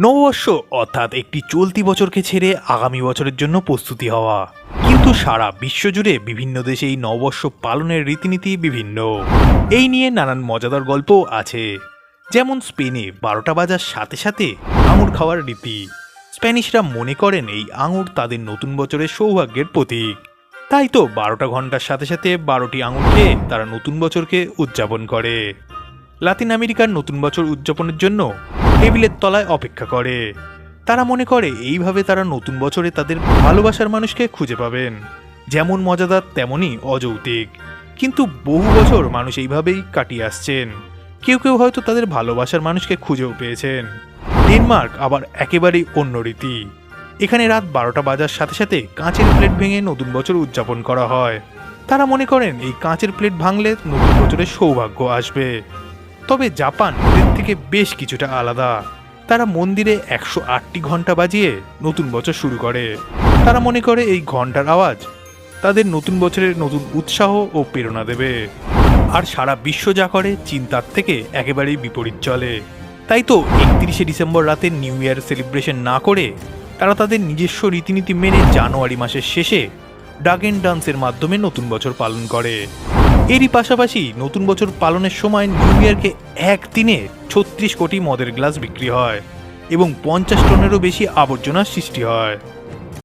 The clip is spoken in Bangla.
নববর্ষ অর্থাৎ একটি চলতি বছরকে ছেড়ে আগামী বছরের জন্য প্রস্তুতি হওয়া। কিন্তু সারা বিশ্বজুড়ে বিভিন্ন দেশে এই নববর্ষ পালনের রীতিনীতি বিভিন্ন। এই নিয়ে নানান মজাদার গল্প আছে। যেমন স্পেনে বারোটা বাজার সাথে সাথে আঙুর খাওয়ার রীতি। স্প্যানিশরা মনে করেন এই আঙুর তাদের নতুন বছরের সৌভাগ্যের প্রতীক। তাই তো বারোটা ঘণ্টার সাথে সাথে বারোটি আঙুর খেয়ে তারা নতুন বছরকে উদযাপন করে। লাতিন আমেরিকার নতুন বছর উদযাপনের জন্য টেবিলের তলায় অপেক্ষা করে। তারা মনে করে, এইভাবে তারা নতুন বছরে তাদের ভালোবাসার মানুষকে খুঁজে পাবেন। যেমন মজাদার তেমনই অযৌক্তিক। কিন্তু বহু বছর মানুষ এইভাবেই কাটিয়ে আসছেন। কেউ কেউ হয়তো তাদের ভালোবাসার মানুষকে খুঁজেও পেয়েছেন। ডেনমার্ক আবার একেবারেই অন্য রীতি। এখানে রাত বারোটা বাজার সাথে সাথে কাঁচের প্লেট ভেঙে নতুন বছর উদযাপন করা হয়। তারা মনে করেন, এই কাঁচের প্লেট ভাঙলে নতুন বছরের সৌভাগ্য আসবে। তবে জাপান থেকে বেশ কিছুটা আলাদা। তারা মন্দিরে একশো আটটি ঘণ্টা বাজিয়ে নতুন বছর শুরু করে। তারা মনে করে এই ঘণ্টার আওয়াজ তাদের নতুন বছরের নতুন উৎসাহ ও প্রেরণা দেবে। আর সারা বিশ্ব যা করে চিন্তার থেকে একেবারেই বিপরীত চলে। তাই তো একত্রিশে ডিসেম্বর রাতে নিউ ইয়ার সেলিব্রেশন না করে তারা তাদের নিজস্ব রীতিনীতি মেনে জানুয়ারি মাসের শেষে ডাগেন ডান্সের মাধ্যমে নতুন বছর পালন করে। এরই পাশাপাশি নতুন বছর পালনের সময় নিউ ইয়ারকে একদিনে ছত্রিশ কোটি মদের গ্লাস বিক্রি হয় এবং পঞ্চাশ টনেরও বেশি আবর্জনার সৃষ্টি হয়।